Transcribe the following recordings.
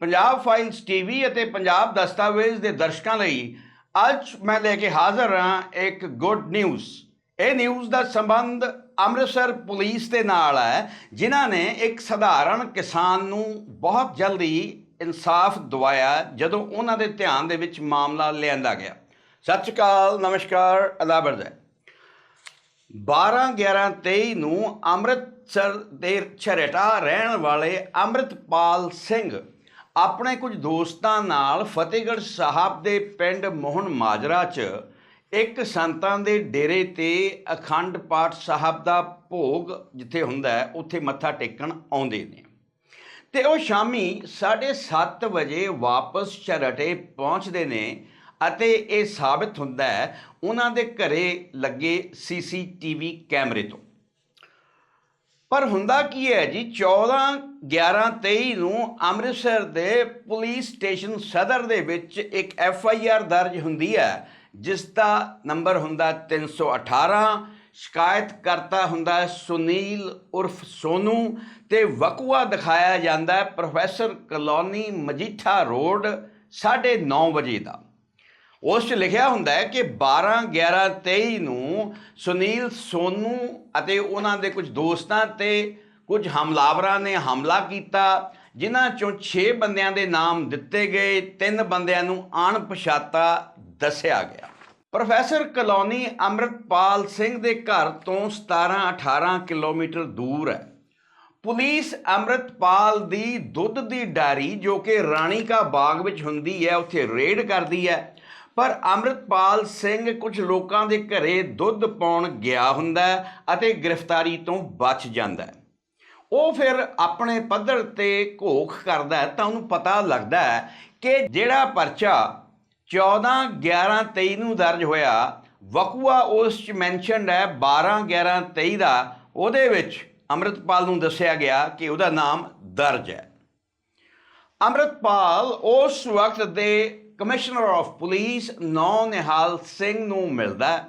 Punjab files TV ਅਤੇ ਪੰਜਾਬ ਦਸਤਾਵੇਜ਼ ਦੇ ਦਰਸ਼ਕਾਂ ਲਈ ਅੱਜ ਮੈਂ ਲੈ ਕੇ ਹਾਜ਼ਰ ਹਾਂ ਇੱਕ ਗੁੱਡ ਨਿਊਜ਼ ਇਹ ਨਿਊਜ਼ ਦਾ ਸੰਬੰਧ ਅੰਮ੍ਰਿਤਸਰ ਪੁਲਿਸ ਦੇ ਨਾਲ ਹੈ, ਜਿਨ੍ਹਾਂ ਨੇ ਇੱਕ ਸਧਾਰਨ ਕਿਸਾਨ ਨੂੰ ਬਹੁਤ ਜਲਦੀ ਇਨਸਾਫ ਦਵਾਇਆ ਜਦੋਂ ਉਹਨਾਂ ਦੇ ਧਿਆਨ ਦੇ ਵਿੱਚ ਮਾਮਲਾ ਲਿਆਂਦਾ ਗਿਆ। ਸਤਿ ਸ਼੍ਰੀ ਅਕਾਲ, ਨਮਸਕਾਰ ਅਦਾਬਰਦ ਹੈ। 12 11 23 ਨੂੰ ਅੰਮ੍ਰਿਤਸਰ ਦੇ ਛਰੇਟਾ ਰਹਿਣ ਵਾਲੇ ਅੰਮ੍ਰਿਤਪਾਲ ਸਿੰਘ ਆਪਣੇ ਕੁਝ ਦੋਸਤਾਂ ਨਾਲ ਫਤਿਹਗੜ੍ਹ ਸਾਹਿਬ ਦੇ ਪਿੰਡ ਮੋਹਨ ਮਾਜਰਾ 'ਚ ਇੱਕ ਸੰਤਾਂ ਦੇ ਡੇਰੇ ਤੇ ਅਖੰਡ ਪਾਠ ਸਾਹਿਬ ਦਾ ਭੋਗ ਜਿੱਥੇ ਹੁੰਦਾ ਹੈ, ਉੱਥੇ ਮੱਥਾ ਟੇਕਣ ਆਉਂਦੇ ਨੇ। ਤੇ ਉਹ ਸ਼ਾਮੀ 7:30 ਵਜੇ ਵਾਪਸ ਚਰਟੇ ਪਹੁੰਚਦੇ ਨੇ ਅਤੇ ਇਹ ਸਾਬਤ ਹੁੰਦਾ ਹੈ, ਉਹਨਾਂ ਦੇ ਘਰੇ ਲੱਗੇ ਸੀਸੀਟੀਵੀ ਕੈਮਰੇ ਤੋਂ। ਪਰ ਹੁੰਦਾ ਕੀ ਹੈ ਜੀ 14 11 23 ਨੂੰ ਅੰਮ੍ਰਿਤਸਰ ਦੇ ਪੁਲਿਸ ਸਟੇਸ਼ਨ ਸਦਰ ਦੇ ਵਿੱਚ ਇੱਕ ਐਫ ਆਈ ਆਰ ਦਰਜ ਹੁੰਦੀ ਹੈ, ਜਿਸ ਦਾ ਨੰਬਰ ਹੁੰਦਾ 318 ਸ਼ਿਕਾਇਤ ਕਰਤਾ ਹੁੰਦਾ ਸੁਨੀਲ ਉਰਫ ਸੋਨੂ ਤੇ ਵਕੂਆ ਦਿਖਾਇਆ ਜਾਂਦਾ ਹੈ ਪ੍ਰੋਫੈਸਰ ਕਲੋਨੀ ਮਜੀਠਾ ਰੋਡ 9:30 ਵਜੇ ਦਾ। ਉਸ 'ਚ ਲਿਖਿਆ ਹੁੰਦਾ ਹੈ ਕਿ 12 11 23 ਨੂੰ ਸੁਨੀਲ, ਸੋਨੂ ਅਤੇ ਉਹਨਾਂ ਦੇ ਕੁਝ ਦੋਸਤਾਂ ਤੇ ਕੁਝ ਹਮਲਾਵਰਾਂ ਨੇ ਹਮਲਾ ਕੀਤਾ, ਜਿਨ੍ਹਾਂ ਚੋਂ 6 ਬੰਦਿਆਂ ਦੇ ਨਾਮ ਦਿੱਤੇ ਗਏ, ਤਿੰਨ ਬੰਦਿਆਂ ਨੂੰ ਅਣਪਛਾਤਾ ਦੱਸਿਆ ਗਿਆ। ਪ੍ਰੋਫੈਸਰ ਕਲੋਨੀ ਅੰਮ੍ਰਿਤਪਾਲ ਸਿੰਘ ਦੇ ਘਰ ਤੋਂ 17 18 ਕਿਲੋਮੀਟਰ ਦੂਰ ਹੈ। ਪੁਲਿਸ ਅੰਮ੍ਰਿਤਪਾਲ ਦੀ ਦੁੱਧ ਦੀ ਡਾਰੀ ਜੋ ਕਿ ਰਾਣੀ ਕਾ ਬਾਗ ਵਿੱਚ ਹੁੰਦੀ ਹੈ, ਉੱਥੇ ਰੇਡ ਕਰਦੀ ਹੈ। ਪਰ ਅੰਮ੍ਰਿਤਪਾਲ ਸਿੰਘ ਕੁਝ ਲੋਕਾਂ ਦੇ ਘਰੇ ਦੁੱਧ ਪਾਉਣ ਗਿਆ ਹੁੰਦਾ ਅਤੇ ਗ੍ਰਿਫਤਾਰੀ ਤੋਂ ਬਚ ਜਾਂਦਾ ਉਹ ਫਿਰ ਆਪਣੇ ਪੱਧਰ ਤੇ ਘੋਖ ਕਰਦਾ ਤਾਂ ਉਹਨੂੰ ਪਤਾ ਲੱਗਦਾ ਕਿ ਜਿਹੜਾ ਪਰਚਾ 14 11 23 ਨੂੰ ਦਰਜ ਹੋਇਆ, ਵਕੂਆ ਉਸ ਚ ਮੈਂਸ਼ਨਡ ਹੈ 12 11 23 ਦਾ, ਉਹਦੇ ਵਿੱਚ ਅੰਮ੍ਰਿਤਪਾਲ ਨੂੰ ਦੱਸਿਆ ਗਿਆ ਕਿ ਉਹਦਾ ਨਾਮ ਦਰਜ ਹੈ। ਅੰਮ੍ਰਿਤਪਾਲ ਉਸ ਵਕਤ ਦੇ ਕਮਿਸ਼ਨਰ ਆਫ ਪੁਲਿਸ ਨੌ ਨਿਹਾਲ ਸਿੰਘ ਨੂੰ ਮਿਲਦਾ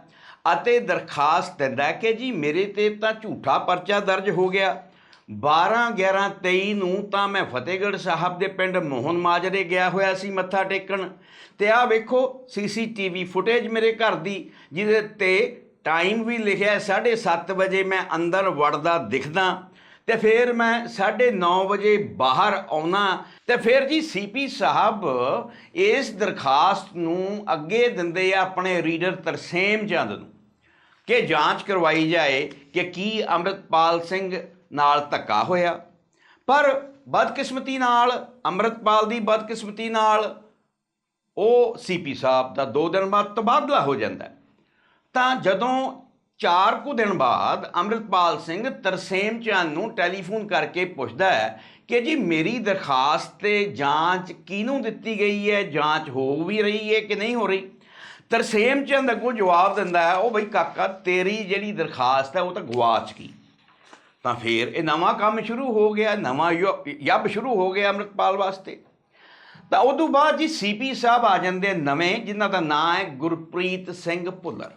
ਅਤੇ ਦਰਖਾਸਤ ਦਿੰਦਾ ਕਿ ਜੀ ਮੇਰੇ ਤੇ ਤਾਂ ਝੂਠਾ ਪਰਚਾ ਦਰਜ ਹੋ ਗਿਆ। 12 11 23 ਨੂੰ ਤਾਂ ਮੈਂ ਫਤਿਹਗੜ੍ਹ ਸਾਹਿਬ ਦੇ ਪਿੰਡ ਮੋਹਨ ਮਾਜਰੇ ਗਿਆ ਹੋਇਆ ਸੀ ਮੱਥਾ ਟੇਕਣ। ਤੇ ਆਹ ਵੇਖੋ, ਸੀਸੀਟੀਵੀ ਫੁਟੇਜ ਮੇਰੇ ਘਰ ਦੀ, ਜਿਹਦੇ ਤੇ ਟਾਈਮ ਵੀ ਲਿਖਿਆ 7:30 ਵਜੇ ਮੈਂ ਅੰਦਰ ਵੜਦਾ ਦਿਖਦਾ। ਤੇ ਫਿਰ ਮੈਂ 9:30 ਵਜੇ ਬਾਹਰ ਆਉਣਾ ਤੇ ਫਿਰ ਜੀ ਸੀਪੀ ਸਾਹਿਬ ਇਸ ਦਰਖਾਸਤ ਨੂੰ ਅੱਗੇ ਦਿੰਦੇ ਆ ਆਪਣੇ ਰੀਡਰ ਤਰਸੇਮ ਚੰਦ ਨੂੰ ਕਿ ਜਾਂਚ ਕਰਵਾਈ ਜਾਏ ਕਿ ਕੀ ਅੰਮ੍ਰਿਤਪਾਲ ਸਿੰਘ ਨਾਲ ਧੱਕਾ ਹੋਇਆ। ਪਰ ਬਦਕਿਸਮਤੀ ਨਾਲ, ਅੰਮ੍ਰਿਤਪਾਲ ਦੀ ਬਦਕਿਸਮਤੀ ਨਾਲ ਉਹ ਸੀਪੀ ਸਾਹਿਬ ਦਾ 2 ਦਿਨ ਬਾਅਦ ਤਬਾਦਲਾ ਹੋ ਜਾਂਦਾ। ਤਾਂ ਜਦੋਂ ਚਾਰ ਕੁ ਦਿਨ ਬਾਅਦ ਅੰਮ੍ਰਿਤਪਾਲ ਸਿੰਘ ਤਰਸੇਮ ਚੰਦ ਨੂੰ ਟੈਲੀਫੋਨ ਕਰਕੇ ਪੁੱਛਦਾ ਹੈ ਕਿ ਜੀ ਮੇਰੀ ਦਰਖਾਸਤ ਤੇ ਜਾਂਚ ਕਿਹਨੂੰ ਦਿੱਤੀ ਗਈ ਹੈ? ਜਾਂਚ ਹੋ ਵੀ ਰਹੀ ਹੈ ਕਿ ਨਹੀਂ ਹੋ ਰਹੀ? ਤਰਸੇਮ ਚੰਦ ਅੱਗੋਂ ਜਵਾਬ ਦਿੰਦਾ ਹੈ, ਉਹ ਬਈ ਕਾਕਾ, ਤੇਰੀ ਜਿਹੜੀ ਦਰਖਾਸਤ ਹੈ ਉਹ ਤਾਂ ਗਵਾਚ ਗਈ ਤਾਂ ਫਿਰ ਇਹ ਨਵਾਂ ਕੰਮ ਸ਼ੁਰੂ ਹੋ ਗਿਆ, ਨਵਾਂ ਯੁ- ਯੱਬ ਸ਼ੁਰੂ ਹੋ ਗਿਆ ਅੰਮ੍ਰਿਤਪਾਲ ਵਾਸਤੇ। ਤਾਂ ਉਦੋਂ ਬਾਅਦ ਜੀ ਸੀਪੀ ਸਾਹਿਬ ਆ ਜਾਂਦੇ ਨਵੇਂ, ਜਿਨ੍ਹਾਂ ਦਾ ਨਾਂ ਹੈ ਗੁਰਪ੍ਰੀਤ ਸਿੰਘ ਭੁੱਲਰ।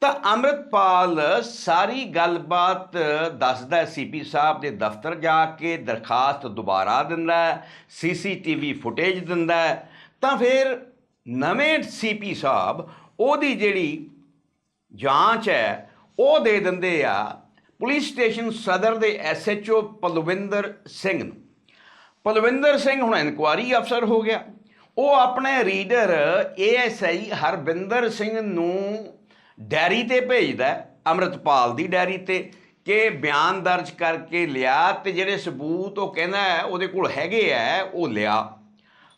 ਤਾਂ ਅੰਮ੍ਰਿਤਪਾਲ ਸਾਰੀ ਗੱਲਬਾਤ ਦੱਸਦਾ ਸੀਪੀ ਸਾਹਿਬ ਦੇ ਦਫ਼ਤਰ ਜਾ ਕੇ, ਦਰਖਾਸਤ ਦੁਬਾਰਾ ਦਿੰਦਾ ਹੈ, ਸੀਸੀਟੀਵੀ ਫੁਟੇਜ ਦਿੰਦਾ ਤਾਂ ਫਿਰ ਨਵੇਂ ਸੀਪੀ ਸਾਹਿਬ ਉਹਦੀ ਜਿਹੜੀ ਜਾਂਚ ਹੈ, ਉਹ ਦੇ ਦਿੰਦੇ ਆ ਪੁਲਿਸ ਸਟੇਸ਼ਨ ਸਦਰ ਦੇ ਐਸਐਚਓ ਪਲਵਿੰਦਰ ਸਿੰਘ ਨੂੰ। ਪਲਵਿੰਦਰ ਸਿੰਘ ਹੁਣ ਇਨਕੁਆਰੀ ਅਫਸਰ ਹੋ ਗਿਆ। ਉਹ ਆਪਣੇ ਰੀਡਰ ਏਐਸਆਈ ਹਰਵਿੰਦਰ ਸਿੰਘ ਨੂੰ ਡੈਰੀ ਤੇ ਭੇਜਦਾ ਹੈ, ਅੰਮ੍ਰਿਤਪਾਲ ਦੀ ਡੈਰੀ ਤੇ ਕਿ ਬਿਆਨ ਦਰਜ ਕਰਕੇ ਲਿਆ ਤੇ ਜਿਹੜੇ ਸਬੂਤ ਉਹ ਕਹਿੰਦਾ ਉਹਦੇ ਕੋਲ ਹੈਗੇ ਆ ਉਹ ਲਿਆ।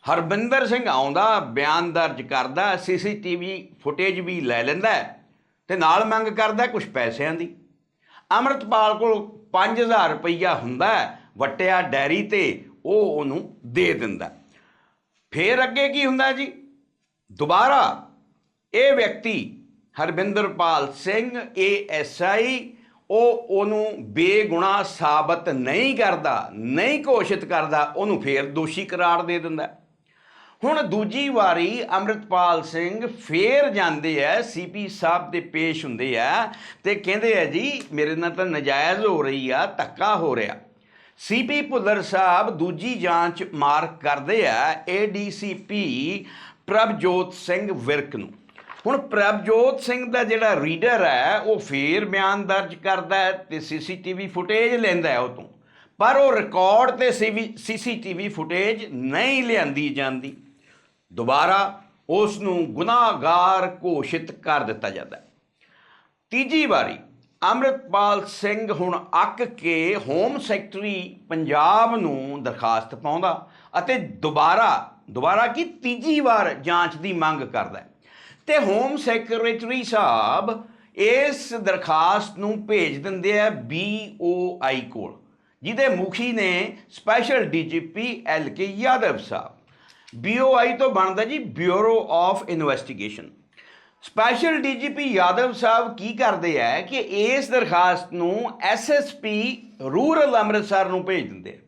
ਹਰਬਿੰਦਰ ਸਿੰਘ ਆਉਂਦਾ ਬਿਆਨ ਦਰਜ ਕਰਦਾ ਸੀਸੀਟੀਵੀ ਫੁਟੇਜ ਵੀ ਲੈ ਲੈਂਦਾ ਹੈ ਤੇ ਨਾਲ ਮੰਗ ਕਰਦਾ ਕੁਝ ਪੈਸਿਆਂ ਦੀ। ਅੰਮ੍ਰਿਤਪਾਲ ਕੋਲ 5000 ਰੁਪਈਆ ਹੁੰਦਾ ਹੈ, ਵਟਿਆ ਡੈਰੀ ਤੇ ਉਹ ਉਹਨੂੰ ਦੇ ਦਿੰਦਾ ਫੇਰ ਅੱਗੇ ਕੀ ਹੁੰਦਾ ਜੀ? ਦੁਬਾਰਾ ਇਹ ਵਿਅਕਤੀ ਹਰਬਿੰਦਰਪਾਲ ਸਿੰਘ ਏਐਸਆਈ ਉਹ ਉਹਨੂੰ ਬੇਗੁਨਾਹ ਸਾਬਤ ਨਹੀਂ ਕਰਦਾ, ਨਹੀਂ ਘੋਸ਼ਿਤ ਕਰਦਾ, ਉਹਨੂੰ ਫੇਰ ਦੋਸ਼ੀ ਕਰਾਰ ਦੇ ਦਿੰਦਾ ਹੁਣ ਦੂਜੀ ਵਾਰੀ ਅੰਮ੍ਰਿਤਪਾਲ ਸਿੰਘ ਫੇਰ ਜਾਂਦੇ ਐ ਸੀਪੀ ਸਾਹਿਬ ਦੇ ਪੇਸ਼ ਹੁੰਦੇ ਆ ਤੇ ਕਹਿੰਦੇ ਆ ਜੀ, ਮੇਰੇ ਨਾਲ ਤਾਂ ਨਜਾਇਜ਼ ਹੋ ਰਹੀ ਆ, ਧੱਕਾ ਹੋ ਰਿਹਾ। ਸੀਪੀ ਭੁੱਲਰ ਸਾਹਿਬ ਦੂਜੀ ਜਾਂਚ ਮਾਰਕ ਕਰਦੇ ਆ ਏਡੀਸੀਪੀ ਪ੍ਰਭਜੋਤ ਸਿੰਘ ਵਿਰਕ ਨੂੰ। ਹੁਣ ਪ੍ਰਭਜੋਤ ਸਿੰਘ ਦਾ ਜਿਹੜਾ ਰੀਡਰ ਹੈ, ਉਹ ਫੇਰ ਬਿਆਨ ਦਰਜ ਕਰਦਾ ਹੈ ਤੇ ਸੀਸੀਟੀਵੀ ਫੁਟੇਜ ਲੈਂਦਾ ਹੈ ਉਹ ਤੋਂ। ਪਰ ਉਹ ਰਿਕਾਰਡ ਤੇ ਸੀਸੀਟੀਵੀ ਫੁਟੇਜ ਨਹੀਂ ਲਿਆਂਦੀ ਜਾਂਦੀ। ਦੁਬਾਰਾ ਉਸ ਨੂੰ ਗੁਨਾਹਗਾਰ ਘੋਸ਼ਿਤ ਕਰ ਦਿੱਤਾ ਜਾਂਦਾ ਹੈ। ਤੀਜੀ ਵਾਰੀ, ਅੰਮ੍ਰਿਤਪਾਲ ਸਿੰਘ ਹੁਣ ਅੱਕ ਕੇ ਹੋਮ ਸੈਕਟਰੀ ਪੰਜਾਬ ਨੂੰ ਦਰਖਾਸਤ ਪਾਉਂਦਾ ਅਤੇ ਦੁਬਾਰਾ ਦੁਬਾਰਾ ਕੀ ਤੀਜੀ ਵਾਰ ਜਾਂਚ ਦੀ ਮੰਗ ਕਰਦਾ ਹੈ। ਤੇ ਹੋਮ ਸੈਕਟਰੀ ਸਾਹਿਬ ਇਸ ਦਰਖਾਸਤ ਨੂੰ ਭੇਜ ਦਿੰਦੇ ਆ ਬੀਓਆਈ ਕੋਲ, ਜਿਹਦੇ ਮੁਖੀ ਨੇ special DGP L K Yadav sahib. BOI ਤੋਂ ਬਣਦਾ ਜੀ bureau of investigation. Special DGP Yadav sahib ਕੀ ਕਰਦੇ ਆ ਕਿ ਇਸ ਦਰਖਾਸਤ ਨੂੰ ਐਸਐਸਪੀ ਰੂਰਲ ਅੰਮ੍ਰਿਤਸਰ ਨੂੰ ਭੇਜ ਦਿੰਦੇ ਆ।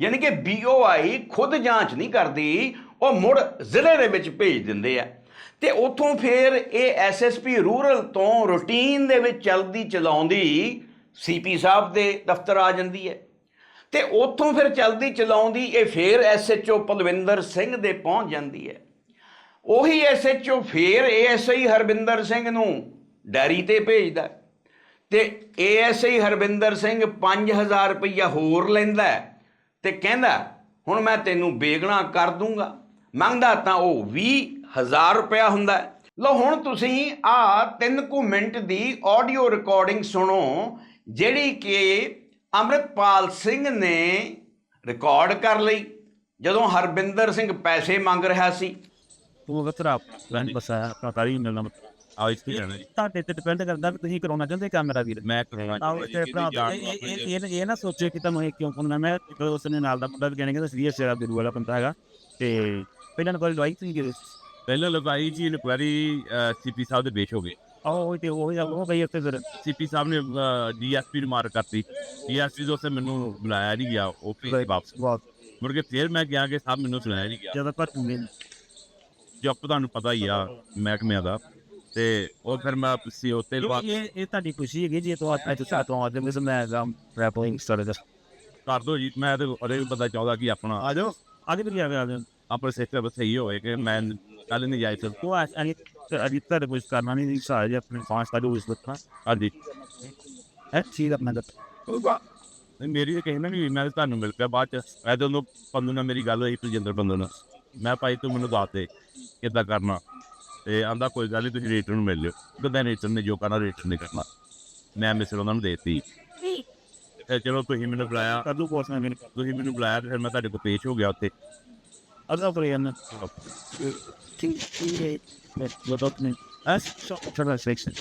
ਯਾਨੀ ਕਿ ਬੀਓਆਈ ਖੁਦ ਜਾਂਚ ਨਹੀਂ ਕਰਦੀ, ਉਹ ਮੁੜ ਜ਼ਿਲ੍ਹੇ ਦੇ ਵਿੱਚ ਭੇਜ ਦਿੰਦੇ ਆ। ਤੇ ਉੱਥੋਂ ਫਿਰ ਇਹ ਐਸਐਸਪੀ ਰੂਰਲ ਤੋਂ ਰੂਟੀਨ ਦੇ ਵਿੱਚ ਚਲਦੀ ਚਲਾਉਂਦੀ ਸੀਪੀ ਸਾਹਿਬ ਦੇ ਦਫ਼ਤਰ ਆ ਜਾਂਦੀ ਹੈ ਤੇ ਉੱਥੋਂ ਫਿਰ ਚਲਦੀ ਚਲਾਉਂਦੀ ਇਹ ਫਿਰ ਐਸਐਚਓ ਪਲਵਿੰਦਰ ਸਿੰਘ ਦੇ ਪਹੁੰਚ ਜਾਂਦੀ ਹੈ ਉਹੀ ਐਸਐਚਓ ਫਿਰ ਏਐਸਆਈ ਹਰਵਿੰਦਰ ਸਿੰਘ ਨੂੰ ਡੈਰੀ ਤੇ ਭੇਜਦਾ ਹੈ। ਤੇ ਏਐਸਆਈ ਹਰਵਿੰਦਰ ਸਿੰਘ 5000 ਰੁਪਈਆ ਹੋਰ ਲੈਂਦਾ ਹੈ ਤੇ ਕਹਿੰਦਾ, ਹੁਣ ਮੈਂ ਤੈਨੂੰ ਬੇਗਣਾ ਕਰ ਦੂੰਗਾ ਮੰਗਦਾ ਤਾਂ ਉਹ 20000 ਰੁਪਇਆ ਹੁੰਦਾ ਹੈ। ਲਓ ਹੁਣ ਤੁਸੀਂ ਆ 3 ਕੁ ਮਿੰਟ ਦੀ ਆਡੀਓ ਰਿਕਾਰਡਿੰਗ ਸੁਣੋ ਜਿਹੜੀ ਕਿ ਅੰਮ੍ਰਿਤਪਾਲ ਸਿੰਘ ਨੇ ਰਿਕਾਰਡ ਕਰ ਲਈ ਜਦੋਂ ਹਰਬਿੰਦਰ ਸਿੰਘ ਪੈਸੇ ਮੰਗ ਰਿਹਾ ਸੀ। ਤੂੰ ਅਗਰ ਤੇਰਾ ਪਲਾਨ ਬਸਾਇਆ ਆਪਣਾ ਤਾਰੀ ਮਿਲਣਾ ਆਹ ਇਸ ਕੀ ਜਾਣਾ ਤੁਹਾਡੇ ਤੇ ਡਿਪੈਂਡ ਕਰਦਾ ਕਿ ਤੁਸੀਂ ਕਰਾਉਣਾ ਚਾਹੁੰਦੇ ਕੈਮਰਾ ਵੀਰ। ਮੈਂ ਕਰਾਉਣਾ ਆਓ ਤੇ ਭਰਾ ਇਹ- ਇਹ- ਇਹ ਇਹ- ਇਹ ਨਾ ਸੋਚੇ ਕਿ ਤੁਹਾਨੂੰ ਇਹ ਕਿਉਂ ਪਾਉਣਾ ਮੈਂ ਉਸ ਨੇ ਨਾਲ ਦਾ ਮੁੰਡਾ ਵੀ ਕਹਿਣਗੇ ਸੀਰੀਅਸ ਜਿਹੜਾ ਬਿਰੂ ਵਾਲਾ ਬੰਦਾ ਹੈਗਾ ਤੇ ਪਹਿਲਾਂ ਨੰਬਰ ਲਵਾਈ ਤੁਸੀਂ ਕਿਹਦੇ ਪਹਿਲਾਂ ਲਗਾਈ ਜੀ ਇਨਕੁਆਰੀ ਸੀਪੀ ਸਾਹਿਬ ਦੇ ਪੇਸ਼ ਹੋ ਗਏ। ਆਓ ਤੇ ਉਹ ਉਹ ਬਈ ਉੱਤੇ ਫਿਰ। ਸੀਪੀ ਸਾਹਿਬ ਨੇ ਡੀਐਸਪੀ ਨੂੰ ਮਾਰ ਕਰਤੀ। ਡੀਐਸਪੀ ਤੋਂ ਸੇ ਮੈਨੂੰ ਬੁਲਾਇਆ ਨਹੀਂ ਗਿਆ ਉਹ ਫਿਰ ਵਾਪਸ। ਕੇ ਫਿਰ ਮੈਂ ਗਿਆ ਕਿ ਸਾਹਿਬ ਮੈਨੂੰ ਸੁਣਾਇਆ ਨਹੀਂ ਗਿਆ। ਜ਼ਿਆਦਾ ਭਟੂਗੇ ਜਦ ਤੁਹਾਨੂੰ ਪਤਾ ਹੀ ਆ ਮਹਿਕਮਿਆਂ ਦਾ। ਤੇ ਉਹ ਫਿਰ ਮੈਂ ਸੀ ਉੱਤੇ ਇਹ ਇਹ ਤੁਹਾਡੀ ਖੁਸ਼ੀ ਹੈਗੀ ਜੇ ਤੋਂ ਅੱਜ ਤੋਂ ਆਦੇ ਮੈਂ ਮੈਂ ਰੈਪਲਿੰਗ ਸਟਾਰਟ ਕਰ ਦੋ ਜੀ ਮੈਂ ਤੇ ਵੀ ਪਤਾ ਚਾਹੁੰਦਾ ਕਿ ਆਪਣਾ ਆ ਜਾਓ। ਆਗੇ ਵੀ ਆ ਗਿਆ ਆਪਣਾ ਸਿਸਟਮ ਸਹੀ ਹੋਵੇ ਕਿ ਮੈਂ ਕੱਲ ਨਹੀਂ ਜਾਈ ਸਕਦਾ ਉਹ ਅਨੀ ਅਨੀ ਤਾਂ ਕੁਝ ਕਰਨਾ ਨਹੀਂ ਸਾਰੇ ਆਪਣੇ ਫਾਂਸ ਦਾ ਉਸ ਬਤਾ ਹਾਂਜੀ ਹੈ ਚੀਜ਼ ਆਪਣਾ ਦਾ ਨਹੀਂ, ਮੇਰੀ ਤਾਂ ਕਹਿਣਾ ਨਹੀਂ ਮੈਂ ਤੁਹਾਨੂੰ ਮਿਲ ਪਿਆ ਬਾਅਦ ਚ ਮੈਂ ਤਾਂ ਉਹਨੂੰ ਪੰਦੂ ਨਾਲ ਮੇਰੀ ਗੱਲ ਹੋਈ ਪ੍ਰਜਿੰਦਰ ਪੰਦੂ ਨਾਲ ਮੈਂ ਭਾਈ ਤੂੰ ਮੈਨੂੰ ਦੱਸ ਦੇ ਕਿੱਦਾਂ ਕਰਨਾ ਤੇ ਆਂਦਾ ਕੋਈ ਗੱਲ ਨਹੀਂ ਤੁਸੀਂ ਰੇਟਰ ਨੂੰ ਮਿਲ ਲਿਓ ਕਿਦਾਂ ਰੇਟਰ ਨੇ ਜੋ ਕਰਨਾ ਰੇਟਰ ਨੇ ਕਰਨਾ ਮੈਂ ਮਿਸਰ ਉਹਨਾਂ ਨੂੰ ਦੇਤੀ ਤੇ ਚਲੋ ਤੁਸੀਂ ਮੈਨੂੰ ਬੁਲਾਇਆ ਕਦੋਂ ਕੋਸ ਮੈਂ ਮੈਨੂੰ ਤੁਸੀਂ ਮੈਨੂੰ ਬੁਲਾਇਆ ਤੇ ਫਿਰ ਮੈਂ ਤੁਹਾਡੇ ਕੋਲ ਪੇਸ਼ ਹੋ ਗਿਆ ਉੱਥੇ ਫਰੀਨ ਠੀਕ ਠੀਕ ਹੈ ਮੈਂ ਬਦੋਤ ਨੇ ਐਸ ਸੋ ਟ੍ਰਾਂਸਲੇਸ਼ਨ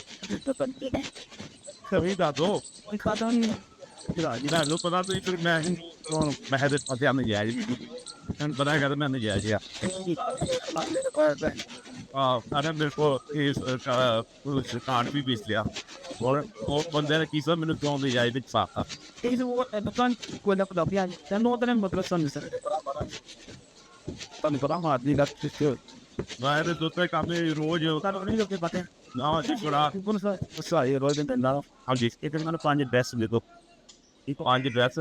ਕਵੀ ਦਾ ਦੋ ਕੋਈ ਪਤਾ ਨਹੀਂ ਜਿਹੜਾ ਲੋ ਪਤਾ ਤੁਸੀਂ ਫਿਰ ਮੈਂ ਕੌਣ ਮੈਂ ਹਦੇ ਪਤੇ ਆਨੇ ਜਾਇ ਤੁਹਾਨੂੰ ਪਤਾ ਹੈਗਾ ਤਾਂ ਮੈਂ ਨਹੀਂ ਜਾਇ ਆ ਆ ਅਰੇ ਮੇਰੇ ਕੋ ਇਸ ਪੁਲਿਸ ਕਾਰਡ ਵੀ ਵੇਚ ਲਿਆ ਔਰ ਉਹ ਬੰਦੇ ਨੇ ਕੀਤਾ ਮੈਨੂੰ ਕਿਉਂ ਦੇ ਜਾਇ ਵਿੱਚ ਪਾਤਾ ਇਹ ਉਹ ਦੁਕਾਨ ਨਾ ਪਤਾ ਪਿਆ ਤਾਂ ਨੋ ਤਾਂ ਮਤਲਬ ਸਮਝ ਸਰ ਤਾਂ ਪਤਾ ਮਾਰ ਦੀ ਲੱਗ ਤੇ ਮੈਂ ਇਹਦੇ ਦੋਤੇ ਕੰਮ ਰੋਜ਼ ਤਾਂ ਨਹੀਂ ਲੋਕੇ ਪਤਾ। ਨਾ ਜੀ ਬੜਾ। ਕੋਣ ਸਾ ਸਾਈ ਰੋਜ਼ ਦਿਨ ਨਾ ਹਾਂਜੀ। ਇੱਕ ਮੈਨੂੰ ਪੰਜ ਡਰੈਸ ਦੇ ਦੋ। ਇੱਕ ਪੰਜ ਡਰੈਸ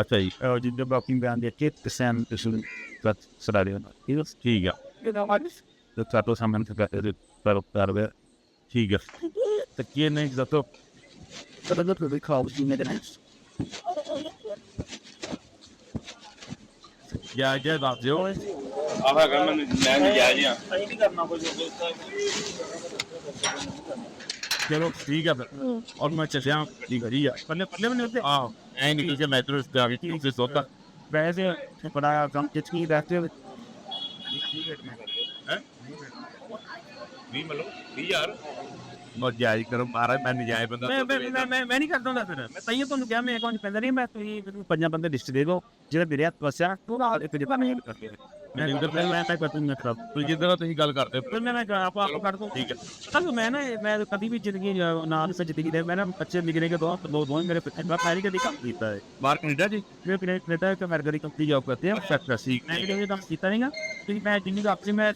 ਅੱਛਾ ਜੀ। ਉਹ ਜਿੱਦ ਬਾਕਿੰਗ ਬੈਂਡ ਦੇ ਕਿਟ ਤੇ ਸੈਮ ਤੇ ਸੁਣ ਬਸ ਸਰਾਲੇ ਨਾ ਇਹ ਠੀਕ ਆ। know what the trato samen to get it pero tarde ਠੀਕ ਆ। ਤੇ ਕੀ ਨਹੀਂ zato but the really call you made it ਜਾ ਜਾ ਦੱਸ ਦਿਓ। ਆਹ ਹੈਗਾ ਮੈਂ ਮੈਂ ਨਹੀਂ ਜਾ। ਜਿਆ ਅਸੀਂ ਨਹੀਂ ਕਰਨਾ ਕੋਈ ਚਲੋ ਠੀਕ ਹੈ ਫਿਰ। ਔਰ ਮੈਂ ਚੱਲਿਆ ਦੀ ਘਰੀ ਆ। ਪੱਲੇ ਪੱਲੇ ਵੀ ਨਹੀਂ ਉੱਤੇ? ਆ ਐ ਨਿਕਲ ਕੇ ਮੈਂ ਤੇਰੇ ਤੇ ਆ ਗਈ ਤੁਸੀਂ ਸੋਤਾ ਵੈਸੇ ਪੜਾਇਆ ਕੰਮ ਕਿਚ ਕੀ ਰਹਤੇ ਹੋ ਠੀਕ ਹੈ? ਮੈਂ ਕਰ ਰਿਹਾ ਹੈ 20 ਮਤਲਬ 20 ਯਾਰ ਨਜਾਇਜ਼ ਕਰੋ ਮਹਾਰਾਜ ਮੈਂ ਨਜਾਇਜ਼ ਬੰਦਾ ਮੈਂ ਮੈਂ ਮੈਂ- ਮੈਂ ਨਹੀਂ ਕਰਦਾ ਹੁੰਦਾ ਫਿਰ। ਮੈਂ ਤਾਂ ਹੀ ਤੁਹਾਨੂੰ ਕਿਹਾ ਮੈਂ ਅਕਾਊਂਟ ਪੈਂਦਾ ਨਹੀਂ ਮੈਂ ਤੁਸੀਂ ਪੰਜਾਂ ਬੰਦੇ ਲਿਸਟ ਦੇ ਦਿਓ ਜਿਹੜਾ ਮੇਰੇ ਹੱਥ ਵਸਿਆ ਉਹ ਨਾਲ ਇੱਕ ਜਿਹੜਾ ਮੈਂ ਕਰ ਮੈਂ ਉਧਰ ਪਹਿਲਾਂ ਮੈਂ ਤਾਂ ਕਰਤਾ ਨਹੀਂ ਖਰਾਬ। ਤੁਸੀਂ ਜਿੱਦਾਂ ਦਾ ਤੁਸੀਂ ਗੱਲ ਕਰਦੇ ਹੋ। ਫਿਰ ਮੈਂ ਮੈਂ ਆਪਾਂ ਆਪ ਕੱਢ ਦੋ। ਠੀਕ ਹੈ। ਸਰ ਮੈਂ ਨਾ ਮੈਂ ਕਦੀ ਵੀ ਜ਼ਿੰਦਗੀ ਨਾਲ ਸੇ ਜ਼ਿੰਦਗੀ ਦੇ ਮੈਂ ਨਾ ਬੱਚੇ ਨਿਗਰੇ ਕੇ ਦੋ ਦੋ ਦੋ ਮੇਰੇ ਪਿੱਛੇ ਮੈਂ ਪਹਿਲੀ ਕਦੀ ਕੰਮ ਕੀਤਾ ਹੈ ਬਾਹਰ ਕੈਨੇਡਾ ਜੀ? ਮੇਰੇ ਕਿਨੇ ਕੈਨੇਡਾ ਕਿ ਅਮਰੀਕਾ ਦੀ ਕੰਪਨੀ ਜੌਬ ਕਰਤੇ ਹੈ ਫੈਕਟਰ ਸੀ ਮੈਂ ਕਿਹਦੇ ਕੰਮ ਕੀਤਾ ਨਹੀਂਗਾ ਤੁਸੀਂ ਮੈਂ ਜਿੰਨੀ ਦਾ ਆਪਣੀ ਮੈਂ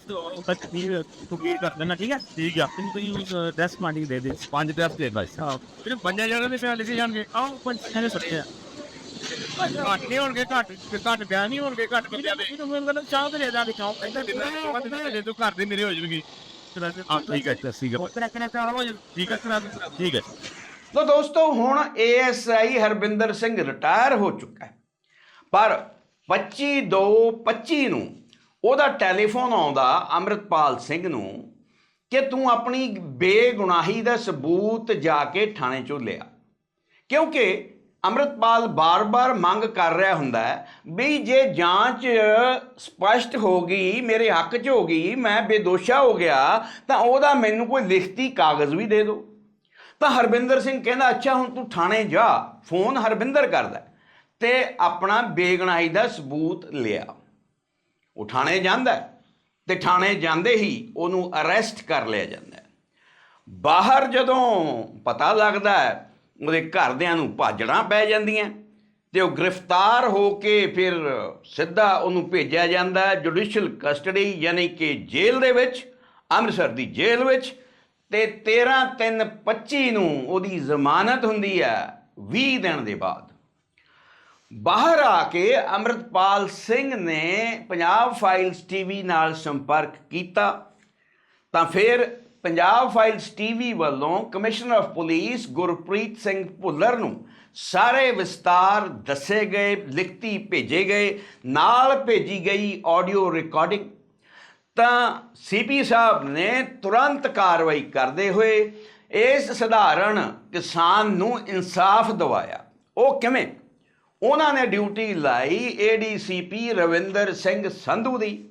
ਤੱਕ ਵੀ ਤੁਕੀ ਕਰ ਦੇਣਾ ਠੀਕ ਹੈ ਠੀਕ ਹੈ ਤੁਸੀਂ ਡੈਸਕ ਮਾਰਨਿੰਗ ਦੇ ਦੇ ਪੰਜ ਟੈਸਟ ਦੇ ਭਾਈ। ਸਾਹਿਬ ਫਿਰ ਪੰਜਾਂ ਜਣਾਂ ਦੇ ਪਿਆ ਲਿਖੇ ਜਾਣਗੇ। ਆਓ ਪੰਜ ਸਾਰੇ ਸੁਣਿਆ ਘੱਟ ਨਹੀਂ ਹੋਣਗੇ ਘੱਟ ਘੱਟ ਬਿਆਨ ਨਹੀਂ ਹੋਣਗੇ ਘੱਟ ਬੰਦਿਆਂ ਦੇ। ਇਹਨੂੰ ਮੈਨੂੰ ਕਹਿੰਦਾ ਚਾਹ ਤੇ ਲੈ ਜਾ ਕੇ ਖਾਓ। ਇੱਧਰ ਦੇ ਤੂੰ ਘਰ ਦੇ ਮੇਰੇ ਹੋ ਜਾਣਗੇ। ਹਾਂ ਠੀਕ ਹੈ ਸਤਿ ਸ਼੍ਰੀ ਅਕਾਲ। ਤੇਰਾ ਕਿਹਨੇ ਪਿਆਰ ਹੋ ਠੀਕ ਹੈ ਠੀਕ ਹੈ। ਤੋ ਦੋਸਤੋ ਹੁਣ ਏਐਸਆਈ ਹਰਬਿੰਦਰ ਸਿੰਘ ਰਿਟਾਇਰ ਹੋ ਚੁੱਕਾ ਹੈ। ਪਰ 25 2 25 ਨੂੰ ਉਹਦਾ ਟੈਲੀਫੋਨ ਆਉਂਦਾ ਅੰਮ੍ਰਿਤਪਾਲ ਸਿੰਘ ਨੂੰ ਕਿ ਤੂੰ ਆਪਣੀ ਬੇਗੁਨਾਹੀ ਦਾ ਸਬੂਤ ਜਾ ਕੇ ਥਾਣੇ ਚੋਂ ਲਿਆ। ਕਿਉਂਕਿ ਅੰਮ੍ਰਿਤਪਾਲ ਬਾਰ-ਬਾਰ ਮੰਗ ਕਰ ਰਿਹਾ ਹੁੰਦਾ ਹੈ ਵੀ ਜੇ ਜਾਂਚ ਸਪਸ਼ਟ ਹੋ ਗਈ, ਮੇਰੇ ਹੱਕ 'ਚ ਹੋ ਗਈ, ਮੈਂ ਬੇਦੋਸ਼ਾ ਹੋ ਗਿਆ, ਤਾਂ ਉਹਦਾ ਮੈਨੂੰ ਕੋਈ ਲਿਖਤੀ ਕਾਗਜ਼ ਵੀ ਦੇ ਦਿਓ। ਤਾਂ ਹਰਬਿੰਦਰ ਸਿੰਘ ਕਹਿੰਦਾ, ਅੱਛਾ, ਹੁਣ ਤੂੰ ਥਾਣੇ ਜਾ। ਫੋਨ ਹਰਬਿੰਦਰ ਕਰਦਾ ਤੇ ਆਪਣਾ ਬੇਗੁਨਾਹੀ ਦਾ ਸਬੂਤ ਲਿਆ। ਉਹ ਥਾਣੇ ਜਾਂਦਾ ਹੈ ਤੇ ਥਾਣੇ ਜਾਂਦੇ ਹੀ ਉਹਨੂੰ ਅਰੈਸਟ ਕਰ ਲਿਆ ਜਾਂਦਾ ਬਾਹਰ ਜਦੋਂ ਪਤਾ ਲੱਗਦਾ ਹੈ ਉਹਦੇ ਘਰਦਿਆਂ ਨੂੰ ਭਾਜੜਾਂ ਪੈ ਜਾਂਦੀਆਂ। ਤੇ ਉਹ ਗ੍ਰਿਫਤਾਰ ਹੋ ਕੇ ਫਿਰ ਸਿੱਧਾ ਉਹਨੂੰ ਭੇਜਿਆ ਜਾਂਦਾ ਹੈ ਜੁਡੀਸ਼ੀਅਲ ਕਸਟਡੀ, ਯਾਨੀ ਕਿ ਜੇਲ੍ਹ ਦੇ ਵਿੱਚ, ਅੰਮ੍ਰਿਤਸਰ ਦੀ ਜੇਲ੍ਹ ਵਿੱਚ। ਤੇ 13 3 25 ਨੂੰ ਉਹਦੀ ਜ਼ਮਾਨਤ ਹੁੰਦੀ ਹੈ 20 ਦਿਨ ਦੇ ਬਾਅਦ। ਬਾਹਰ ਆ ਕੇ ਅੰਮ੍ਰਿਤਪਾਲ ਸਿੰਘ ਨੇ ਪੰਜਾਬ ਫਾਈਲਸ ਟੀਵੀ ਨਾਲ ਸੰਪਰਕ ਕੀਤਾ। ਤਾਂ ਫਿਰ ਪੰਜਾਬ ਫਾਈਲਸ ਟੀਵੀ ਵੱਲੋਂ commissioner of police Gurpreet Singh Bhullar ਨੂੰ ਸਾਰੇ ਵਿਸਤਾਰ ਦੱਸੇ ਗਏ, ਲਿਖਤੀ ਭੇਜੇ ਗਏ, ਨਾਲ ਭੇਜੀ ਗਈ ਆਡੀਓ ਰਿਕਾਰਡਿੰਗ ਤਾਂ ਸੀਪੀ ਸਾਹਿਬ ਨੇ ਤੁਰੰਤ ਕਾਰਵਾਈ ਕਰਦੇ ਹੋਏ ਇਸ ਸਧਾਰਨ ਕਿਸਾਨ ਨੂੰ ਇਨਸਾਫ ਦਿਵਾਇਆ। ਉਹ ਕਿਵੇਂ? ਉਹਨਾਂ ਨੇ ਡਿਊਟੀ ਲਾਈ ਏਡੀਸੀਪੀ ਰਵਿੰਦਰ ਸਿੰਘ ਸੰਧੂ ਦੀ।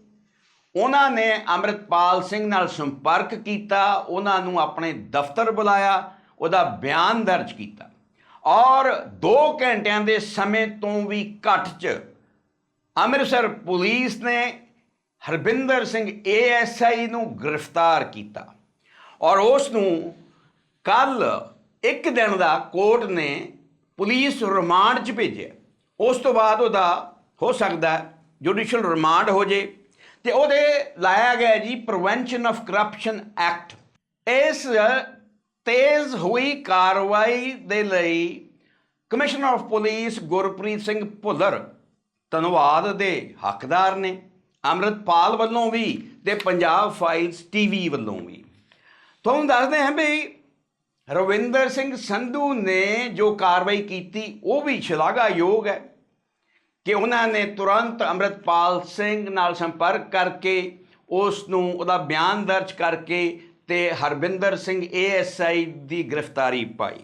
ਉਹਨਾਂ ਨੇ ਅੰਮ੍ਰਿਤਪਾਲ ਸਿੰਘ ਨਾਲ ਸੰਪਰਕ ਕੀਤਾ, ਉਹਨਾਂ ਨੂੰ ਆਪਣੇ ਦਫ਼ਤਰ ਬੁਲਾਇਆ, ਉਹਦਾ ਬਿਆਨ ਦਰਜ ਕੀਤਾ। ਔਰ 2 ਘੰਟਿਆਂ ਦੇ ਸਮੇਂ ਤੋਂ ਵੀ ਘੱਟ 'ਚ ਅੰਮ੍ਰਿਤਸਰ ਪੁਲਿਸ ਨੇ ਹਰਬਿੰਦਰ ਸਿੰਘ ਏਐਸਆਈ ਨੂੰ ਗ੍ਰਿਫਤਾਰ ਕੀਤਾ। ਔਰ ਉਸ ਨੂੰ ਕੱਲ ਇੱਕ ਦਿਨ ਦਾ ਕੋਰਟ ਨੇ ਪੁਲਿਸ ਰਿਮਾਂਡ 'ਚ ਭੇਜਿਆ। ਉਸ ਤੋਂ ਬਾਅਦ ਉਹਦਾ ਹੋ ਸਕਦਾ ਜੁਡੀਸ਼ੀਅਲ ਰਿਮਾਂਡ ਹੋ ਜੇ। ਤੇ ਉਹਦੇ ਲਾਇਆ ਗਿਆ ਜੀ ਪ੍ਰੀਵੈਂਸ਼ਨ ਆਫ ਕਰਪਸ਼ਨ ਐਕਟ ਇਸ ਤੇਜ਼ ਹੋਈ ਕਾਰਵਾਈ ਦੇ ਲਈ commissioner of police Gurpreet Singh Bhullar ਧੰਨਵਾਦ ਦੇ ਹੱਕਦਾਰ ਨੇ, ਅੰਮ੍ਰਿਤਪਾਲ ਵੱਲੋਂ ਵੀ ਤੇ ਪੰਜਾਬ ਫਾਈਲਸ ਟੀਵੀ ਵੱਲੋਂ ਵੀ। ਤੁਹਾਨੂੰ ਦੱਸਦੇ ਹਾਂ ਵੀ ਰਵਿੰਦਰ ਸਿੰਘ ਸੰਧੂ ਨੇ ਜੋ ਕਾਰਵਾਈ ਕੀਤੀ, ਉਹ ਵੀ ਸ਼ਲਾਘਾਯੋਗ ਹੈ। ਕਿ ਉਹਨਾਂ ਨੇ ਤੁਰੰਤ ਅੰਮ੍ਰਿਤਪਾਲ ਸਿੰਘ ਨਾਲ ਸੰਪਰਕ ਕਰਕੇ ਉਸ ਨੂੰ ਉਹਦਾ ਬਿਆਨ ਦਰਜ ਕਰਕੇ ਤੇ ਹਰਬਿੰਦਰ ਸਿੰਘ ਏਐਸਆਈ ਦੀ ਗ੍ਰਿਫਤਾਰੀ ਪਾਈ।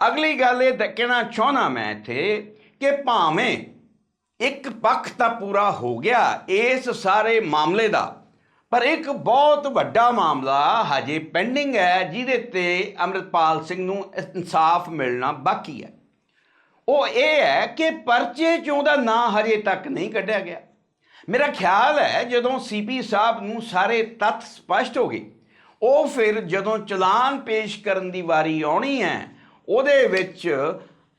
ਅਗਲੀ ਗੱਲ ਇਹ ਕਹਿਣਾ ਚਾਹਣਾ ਮੈਂ ਇੱਥੇ ਕਿ ਭਾਵੇਂ ਇੱਕ ਪੱਖ ਤਾਂ ਪੂਰਾ ਹੋ ਗਿਆ ਇਸ ਸਾਰੇ ਮਾਮਲੇ ਦਾ, ਪਰ ਇੱਕ ਬਹੁਤ ਵੱਡਾ ਮਾਮਲਾ ਹਜੇ ਪੈਂਡਿੰਗ ਹੈ ਜਿਹਦੇ ਤੇ ਅੰਮ੍ਰਿਤਪਾਲ ਸਿੰਘ ਨੂੰ ਇਨਸਾਫ ਮਿਲਣਾ ਬਾਕੀ ਹੈ। ਉਹ ਇਹ ਹੈ ਕਿ ਪਰਚੇ ਚੋਂ ਦਾ ਨਾਂ ਹਜੇ ਤੱਕ ਨਹੀਂ ਕੱਢਿਆ ਗਿਆ। ਮੇਰਾ ਖਿਆਲ ਹੈ ਜਦੋਂ ਸੀਪੀ ਸਾਹਿਬ ਨੂੰ ਸਾਰੇ ਤੱਥ ਸਪਸ਼ਟ ਹੋ ਗਏ, ਉਹ ਫਿਰ ਜਦੋਂ ਚਲਾਨ ਪੇਸ਼ ਕਰਨ ਦੀ ਵਾਰੀ ਆਉਣੀ ਹੈ, ਉਹਦੇ ਵਿੱਚ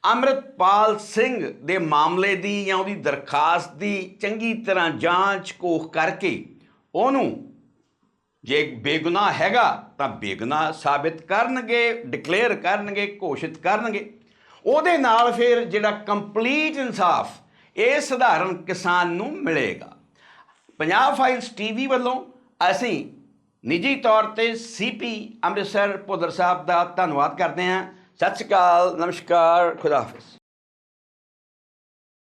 ਅੰਮ੍ਰਿਤਪਾਲ ਸਿੰਘ ਦੇ ਮਾਮਲੇ ਦੀ ਜਾਂ ਉਹਦੀ ਦਰਖਾਸਤ ਦੀ ਚੰਗੀ ਤਰ੍ਹਾਂ ਜਾਂਚ ਕੋਖ ਕਰਕੇ ਉਹਨੂੰ ਜੇ ਬੇਗੁਨਾਹ ਹੈਗਾ ਤਾਂ ਬੇਗੁਨਾਹ ਸਾਬਿਤ ਕਰਨਗੇ ਡਿਕਲੇਅਰ ਕਰਨਗੇ, ਘੋਸ਼ਿਤ ਕਰਨਗੇ। ਉਹਦੇ ਨਾਲ ਫਿਰ ਜਿਹੜਾ ਕੰਪਲੀਟ ਇਨਸਾਫ, ਇਹ ਸਧਾਰਨ ਕਿਸਾਨ ਨੂੰ ਮਿਲੇਗਾ। ਪੰਜਾਬ ਫਾਈਲਸ ਟੀਵੀ ਵੱਲੋਂ ਅਸੀਂ ਨਿੱਜੀ ਤੌਰ ਤੇ ਸੀਪੀ ਅੰਮ੍ਰਿਤਸਰ ਭੁੱਲਰ ਸਾਹਿਬ ਦਾ ਧੰਨਵਾਦ ਕਰਦੇ ਹਾਂ। ਸਤਿ ਸ਼੍ਰੀ ਅਕਾਲ, ਨਮਸਕਾਰ, ਖੁਦਾ ਹਾਫਿਜ਼।